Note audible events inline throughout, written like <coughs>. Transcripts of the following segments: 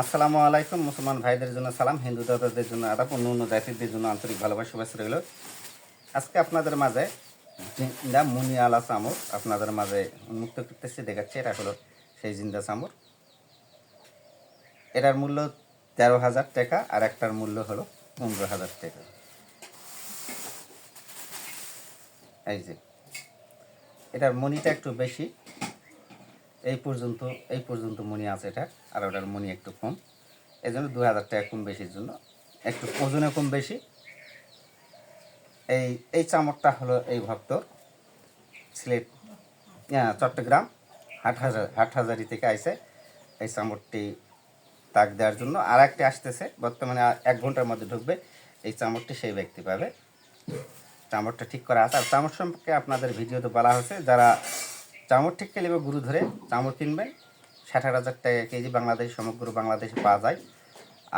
আসসালামু আলাইকুম, মুসলমান ভাইদের জন্য সালাম, হিন্দু দাদাদের জন্য আদাব অন্য অন্য জাতিদের জন্য আন্তরিক ভালোবাসা শুভেচ্ছা রইল আজকে আপনাদের মাঝে জিন্দা মুনিয়ালা চামড় আপনাদের মাঝে উন্মুক্ত করতেছি, দেখাচ্ছে এটা হলো সেই জিন্দা চামড় এটার মূল্য তেরো হাজার টাকা আর একটার মূল্য হলো পনেরো হাজার টাকা। এই যে, এটার মনিটা একটু বেশি, এই পর্যন্ত এই পর্যন্ত মনি আছে এটা আর ওটার মনি একটু কম। এই জন্য দু হাজার টাকা কম বেশির জন্য। একটু ওজনে কম বেশি। এই এই চামড়টা হলো এই ভক্তর সিলেট চট্টগ্রাম হাট হাজার হাট হাজারি থেকে আইসে এই চামড়টি তাক দেওয়ার জন্য। আর একটি আসতেছে, বর্তমানে এক ঘণ্টার মধ্যে ঢুকবে। এই চামড়টি সেই ব্যক্তি পাবে। চামড়টা ঠিক করা আছে। আর চামড় সম্পর্কে আপনাদের ভিডিওতে বলা হয়েছে, যারা চামড় ঠিক কেলিবে গুরু ধরে চামড় কিনবেন ষাট হাজার টাকা কেজি বাংলাদেশ, সমগ্র বাংলাদেশে পাওয়া যায়।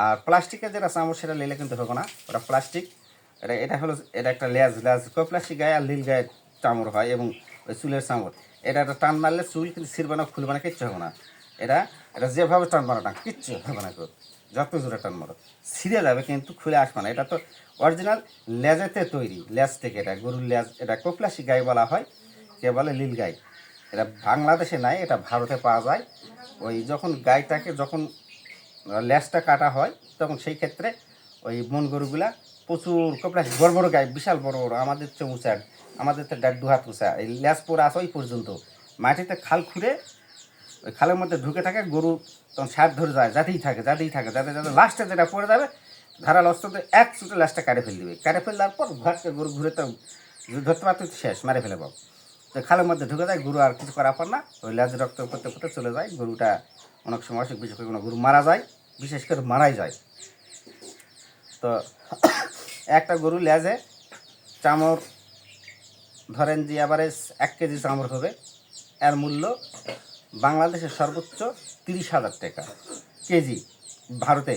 আর প্লাস্টিকের যেটা চামড় সেটা নিলে কিন্তু হবে না। ওটা প্লাস্টিক। এটা এটা হলো, এটা একটা লেজ লেজ প্লাস্টিক গায়ে আর লীল গায়ে চামড় হয় এবং ওই চুলের চামড়। এটা একটা টান মারলে চুল কিন্তু ছিঁড়বে না খুলবে না কিচ্ছু হবে না। এটা এটা যেভাবে টান মারো না, কিচ্ছু হবে না যত জোরে টান মারো। ছিঁড়ে যাবে কিন্তু খুলে আসবে না। এটা তো অরিজিনাল লেজেতে তৈরি, লেজ থেকে এটা, গরুর লেজ, এটা কোপ্লাসি গাই বলা হয়। কে বলে? লীল গাই এটা বাংলাদেশে নাই, এটা ভারতে পাওয়া যায়। ওই যখন গাইটাকে যখন লেজটা কাটা হয়, তখন সেই ক্ষেত্রে ওই মন গরুগুলা প্রচুর কোপ্লাসি বড় বড় গাই, বিশাল বড় বড়। আমাদের চেয়ে উঁচা, আমাদের তো দেড় দু হাত উঁচা। এই লেজ পরে আসে ওই পর্যন্ত। মাটিতে খাল খুঁড়ে ওই খালের মধ্যে ঢুকে থাকে, গরু তখন সার ধরে যায়, যাতেই থাকে যাতেই থাকে, যাতে যাতে লাস্টে যেটা পড়ে যাবে, ধারাল অস্ত্রতে এক চুটে লাস্টে কাটে ফেলে দিবে। কাটে ফেলে দেওয়ার পর ঘাটকে গরু ঘুরে তো ধরতে পারতে শেষ, মারে ফেলে বাবু তো খালের মধ্যে ঢুকে যায়, গরু আর কিছু করার পর না, ওই লেজ রক্ত করতে করতে চলে যায়, গরুটা অনেক সময় অসুখ বিসুখ কোনো গরু মারা যায়, বিশেষ করে মারাই যায়। তো একটা গরু লেজে চামড়, ধরেন যে অ্যাভারেজ এক কেজি চামড় হবে, এর মূল্য বাংলাদেশের সর্বোচ্চ তিরিশ হাজার টাকা কেজি, ভারতে।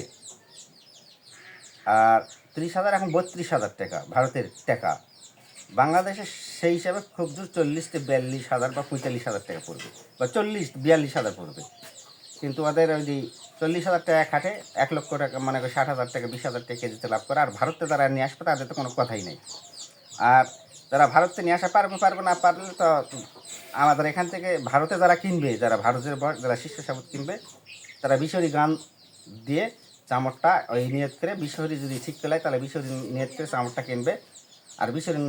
আর তিরিশ হাজার, এখন বত্রিশ হাজার টাকা ভারতের টাকা। বাংলাদেশে সেই হিসাবে খুব জোর চল্লিশ থেকে বিয়াল্লিশ হাজার বা পঁয়তাল্লিশ হাজার টাকা পড়বে। বা চল্লিশ, বিয়াল্লিশ হাজার পড়বে। কিন্তু ওদের ওই যে চল্লিশ হাজার টাকা খাটে, এক লক্ষ টাকা মানে ষাট হাজার টাকা, বিশ হাজার টাকা কেজিতে লাভ করে, আর ভারতে তারা নিয়ে আসবে তাদের তো কোনো কথাই নেই। আর যারা ভারতে নিয়ে আসা পারবে পারবে না পারলে তো আমাদের এখান থেকে ভারতে যারা কিনবে, যারা ভারতের যারা শীর্ষ সাবুত কিনবে, তারা বিশরি গান দিয়ে চামড়টা ওই নিয়ত করে বিশরি যদি ঠিক পেলায় তাহলে বিশরি নিয়ত করে চামড়টা কিনবে। আর বিশরি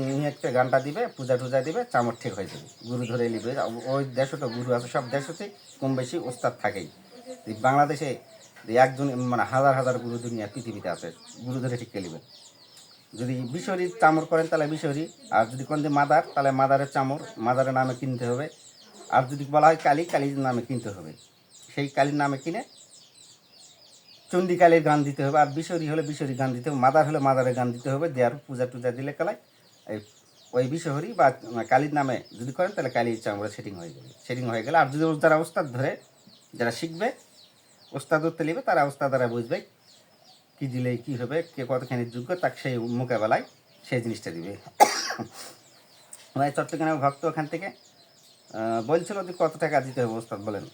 করে গানটা দিবে, পূজা টুজা দিবে, চামড় ঠিক হয়ে যাবে। গুরু ধরে নিবে। ওই দেশে তো গুরু আছে, সব দেশেতেই কম বেশি ওস্তাদ থাকেই। বাংলাদেশে একজন মানে হাজার হাজার গুরু দুনিয়া পৃথিবীতে আছে, গুরু ধরে ঠিক কেলিবে যদি বিশরি চামড় করেন, তাহলে বিশরি আর যদি কোন মাদার, তাহলে মাদারের চামড়, মাদারের নামে কিনতে হবে। আর যদি বলা হয় কালী, কালীর নামে কিনতে হবে। সেই কালীর নামে কিনে চণ্ডী গান দিতে হবে, আর বিশরি হলে বিশরি গান দিতে হবে, মাদার হলে মাদারের গান দিতে হবে দেওয়ার পূজা টুজা দিলে কালাই। ওই বিশহরি বা কালীর নামে যদি করেন, তাহলে কালীর চামড়া সেটিং হয়ে যাবে, সেটিং হয়ে গেলে, আর যদি যারা ওস্তাদ ধরে যারা শিখবে, ওস্তাদ ধরতে নেবে, তারা ওস্তাদ দ্বারা বুঝবে কী দিলে কী হবে, কে কতখানি যোগ্য, তাকে সেই মোকাবেলায় সেই জিনিসটা দিবে। চট্টগ্রামের ভক্ত ওখান থেকে বলছিল যে কত টাকা দিতে হবে ওস্তাদ, বলেন।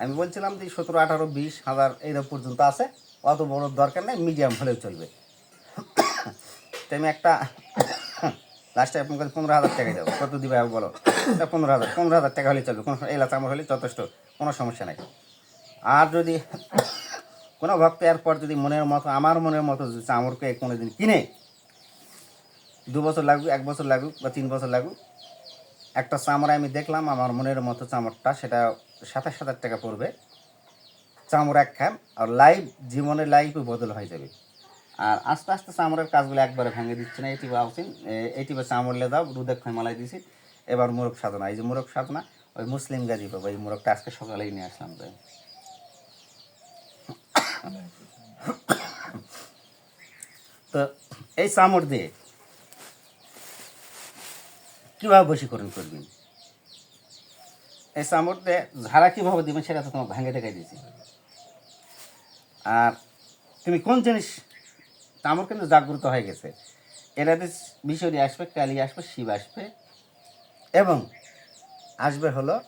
আমি বলছিলাম যে সতেরো, আঠারো, বিশ হাজার এইরকম পর্যন্ত আছে। অত বড় দরকার নেই মিডিয়াম হলেও চলবে। তো আমি একটা লাস্টে আপনার কাছে পনেরো হাজার টাকা যাব কত দিবে বলো? পনেরো হাজার পনেরো হাজার টাকা হলে চলবে। কোনো এলা চামড় হলে যথেষ্ট, কোনো সমস্যা নাই। আর যদি কোনো ভক্ত এরপর যদি মনের মতো, আমার মনের মতো যদি চামড়কে কোনো দিন কিনে, দু বছর লাগুক, এক বছর লাগুক বা তিন বছর লাগুক, একটা চামড়া আমি দেখলাম, আমার মনের মতো চামড়টা, সেটা সাতাশ হাজার টাকা পড়বে। চামড়া খান আর লাইভ জীবনের লাইফে বদল হয়ে যাবে। আর আস্তে আস্তে চামড়ার কাজগুলো একবারে ভেঙে দিচ্ছে না, এটি বাউসিন এটি বা চামড়লে দাও রুদেক খয় মালাই দিছি। এবার মোরগ সাধনা, এই যে মোরগ সাধনা, ওই মুসলিম গাজী পাবো এই মোরগটা আজকে সকালেই নিয়ে আসলাম তাই তো এই চামড় দিয়ে কীভাবে বশীকরণ করবেন? এই চামড় দিয়ে ঝাড়া কীভাবে দিবেন সেটা তো তোমার ভাঙে দেখাই দিয়েছি। আর তুমি কোন জিনিস চামড় কিন্তু জাগ্রত হয়ে গেছে। এরাতে বিষয়টি আসবে, কালী আসবে, শিব আসবে, এবং আসবে হলো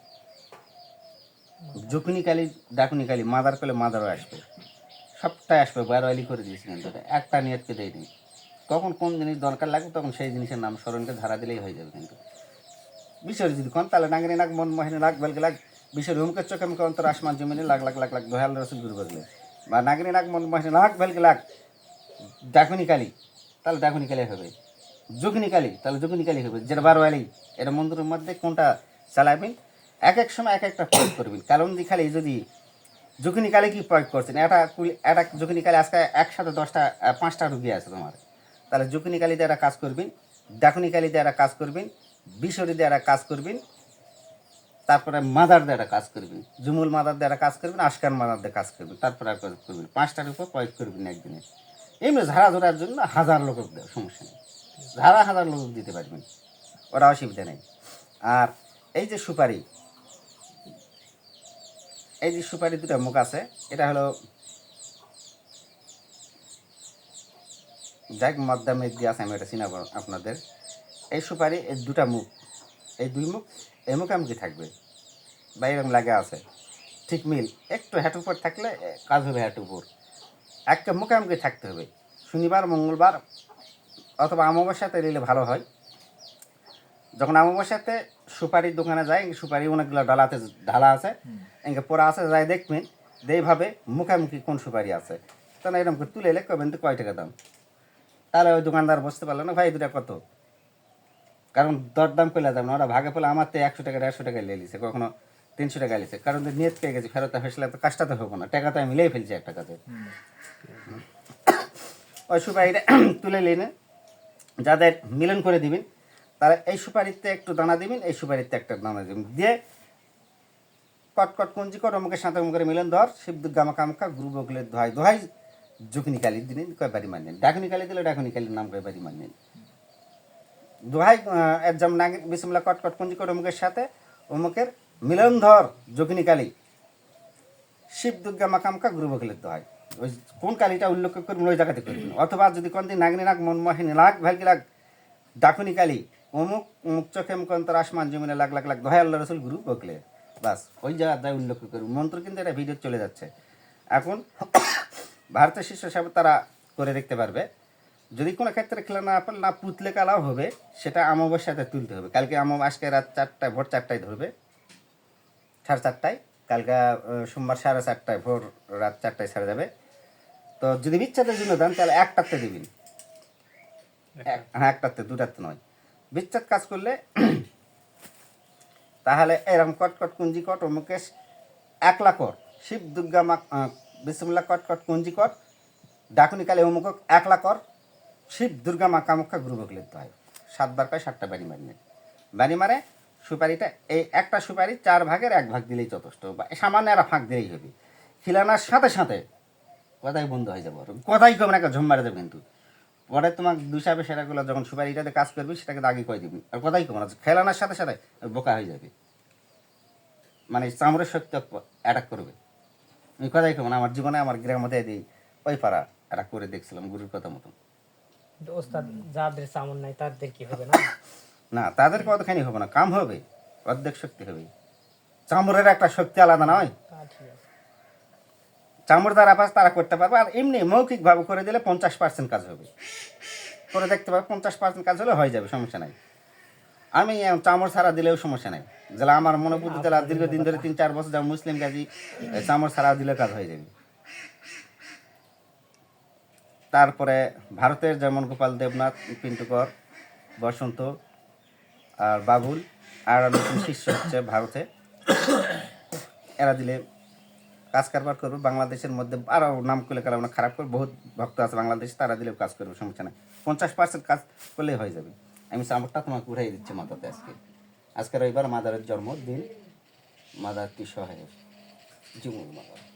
জুকুনি কালী, ডাকুনি কালী, মাদার পেলে মাদারও আসবে। সবটাই আসবে বারোয়ালি করে দিয়েছি কিন্তু একটা নিয়তকে দেয়নি? কখন কোন জিনিস দরকার লাগবে, তখন সেই জিনিসের নাম স্মরণকে ধারা দিলেই হয়ে যাবে কিন্তু। বিষয় যদি কোন, তাহলে নাগরি নাক মন মহিনী লাগ বেলকে লাগ বিষয় হুমকে চোখে মুখে অন্তর আসমান জমিনে লাখ লাখ লাখ লাখ দোহাল রসুল গুরু বললে বা নাগরি নাক মন মহিনী লাগ বেলকে লাগ ডাকুনি কালী, তাহলে ডাকুনি কালী হবে। যোগিনী কালী, তাহলে যোগিনী কালী হবে। যেটা বারোয়ালি, এটা মন্দিরের মধ্যে কোনটা চালাবেন? এক এক সময় এক একটা প্রয়োগ করবেন। কারণ খালি যদি যখনই কালে কি প্রয়োগ করছেন? এটা কুড়ি এটা যখনই কালে আজকে একসাথে দশটা পাঁচটা রুগী আছে তোমার। তাহলে যখনই কালিতে একটা কাজ করবেন, ডাকুনি কালিতে একটা কাজ করবেন দিয়ে একটা কাজ করবেন তারপরে মাদার দিয়ে একটা কাজ করবেন। জুমুল মাদার দিয়ে একটা কাজ করবেন, আশকান মাদার দিয়ে কাজ করবেন, তারপরে আর করবেন। পাঁচটার উপর প্রয়োগ করবেন একদিনে। এমনি ঝাড়া ধরার জন্য হাজার লোক সমস্যা নেই। ঝাড়া হাজার লোক দিতে পারবেন। ওরা অসুবিধা নেই। আর এই যে সুপারি, এই যে সুপারি দুটা মুখ আছে, এটা হলো যাক, মধ্যমে দিয়ে আছে, আমি এটা চিনাবো আপনাদের। এই সুপারি, এই দুটা মুখ এই দুই মুখ এই মুখামুখি থাকবে? বা এরকম লাগে আছে। ঠিক মিল একটু হ্যাট উপর থাকলে কাজ হবে হ্যাট উপর। একটা মুখামুখি থাকতে হবে। শনিবার মঙ্গলবার অথবা অমাবস্যাতে নিলে ভালো হয়। যখন অমাবস্যাতে সুপারির দোকানে যায় সুপারি অনেকগুলো ডালাতে ঢালা আছে। এঙ্গে পড়া আছে যাই দেখবেন যে এইভাবে মুখামুখি কোন সুপারি আছে। তাহলে এরকম করে তুলে এলে কবেন তো কয় টাকা দাম? তাহলে ওই দোকানদার বসতে পারল না ভাই দুটা কত? কারণ দরদাম পেলে দাম না ওরা ভাগে পেলে আমার তো একশো টাকা দেড়শো টাকা নিয়ে লিছে কখনো তিনশো টাকা লিছে কারণ তো নিয়ত পেয়ে গেছে ফেরত ফেসলে তো কাজটা তো হব না টাকা তো আমি মিলেই ফেলছি একটা কাজে ওই সুপারিটা <coughs> তুলে নিয়ে যাদের মিলন করে দিবেন তারা এই সুপারিতে একটু দানা দিবেন এই সুপারিতে একটা দানা দিবেন। দিয়ে কটকট কট কুঞ্জি কট অমুকের সাথে অমুকের মিলন ধর শিব দুর্গা মাকামকা গুরু বকলের দোহাই দোহাই জুকনি কালির দিনে কয় বাড়ি মানেন ডাকুনি কালি দিলে ডাকুনি কালির নাম কয় বাড়ি মানেন দোহাই একদম নাগিন বিসমলা কট কট কুঞ্জি কট অমুকের সাথে, অমুকের মিলনধর যোগিনী কালী। শিব দুর্গা মাকামকা গুরু বকলের দোহাই। ওই কোন কালীটা উল্লেখ করবেন, ওই জায়গাতে করবেন। অথবা যদি কোনদিন নাগনি নাগ, মনমোহিনী লাগ ভালকি লাগ ডাকুনি কালী, অমুক অমুক চোখে মুখ অন্তর আসমান জমিনে লাগ লাখ লাখ দোহাই আল্লাহ রসুল গুরু বকলে বাস, ওই জায়গায় উল্লেখ করুন। মন্ত্র কিন্তু এটা ভিডিও চলে যাচ্ছে। এখন <coughs> ভারতের শীর্ষ সাহেব তারা করে দেখতে পারবে। যদি কোনো ক্ষেত্রে খেলা না পারলে না পুতলে কালাও হবে সেটা অমাবস্যাতে তুলতে হবে। কালকে আমব আজকে রাত চারটায় ভোর চারটায় ধরবে। সাড়ে চারটায়। কালকে সোমবার সাড়ে চারটায় ভোর রাত চারটায় ছেড়ে যাবে তো যদি বিচ্ছেদের জন্য দেন তাহলে একটাতে দিবেন। হ্যাঁ একটাতে দুটাতে নয়। বিচ্ছেদ কাজ করলে <clears throat> তাহলে এরম কট কট কুঞ্জি কট ও মুকেশ একলা কর। শিব দুর্গা মা বিসমুল্লা কট কট কুঞ্জি কর। ডাকুনি কালে অমুক একলা কর। শিব দুর্গা মা কামাখ্যা গুরু বকলে হয়। সাতবার পায়, সাতটা বাড়ি মারি নেয়। বাড়ি মারে, সুপারিটা, এই একটা সুপারি চার ভাগের এক ভাগ দিলেই যথেষ্ট, বা সামান্য একটা ফাঁক দিলেই হবে। খিলানার সাথে সাথে কথাই বন্ধ হয়ে যাব। কথাই কবে না ঝুম মারে দেবে কিন্তু। পরে তোমার দুসাবে সেটাগুলো যখন সুপারিটাতে কাজ করবি, সেটাকে আগে কয়ে দিবি। আর কথাই কবে না, খেলানোর সাথে সাথে বোকা হয়ে যাবে। মানে চামড়ের শক্তি অ্যাটাক করবে। কথাই কব না, আমার জীবনে আমার মধ্যে দিই ওই পাড়া অ্যাটাক করে দেখছিলাম, গুরুর কথা মতন। ওস্তাদ যাদের চামন নাই তাদের কি হবে না? না তাদের কতখানি হবে না কাম হবে অর্ধেক শক্তি হবে। চামড়ের একটা শক্তি আলাদা নয়। চামড় দ্বারা পাস তারা করতে পারবে আর এমনি মৌখিকভাবে করে দিলে পঞ্চাশ পার্সেন্ট কাজ হবে। করে দেখতে পারবে পঞ্চাশ পার্সেন্ট কাজ হলে হয়ে যাবে সমস্যা নাই। আমি চামড় ছাড়া দিলেও সমস্যা নাই। যেটা আমার মনে বুদ্ধি তাহলে দীর্ঘদিন ধরে তিন চার বছর যেমন মুসলিম কাজী চামড় ছাড়া দিলে কাজ হয়ে যাবে। তারপরে ভারতের যেমন গোপাল দেবনাথ, পিন্টুকর, বসন্ত আর বাবুল, আর নতুন শিষ্য হচ্ছে ভারতে। এরা দিলে কাজ কারবার করবে। বাংলাদেশের মধ্যে আরও নাম করলে কারণ আমরা খারাপ করে বহুত ভক্ত আছে বাংলাদেশ, তারা দিলেও কাজ করবে, সমস্যা নেই। পঞ্চাশ পার্সেন্ট কাজ করলেই হয়ে যাবে। আমি চামড়টা তোমাকে উঠাই দিচ্ছি মাথাতে আজকে। আজকে রবিবার মাদারের জন্মদিন। মাদার কি সহায় জীবন মাদার।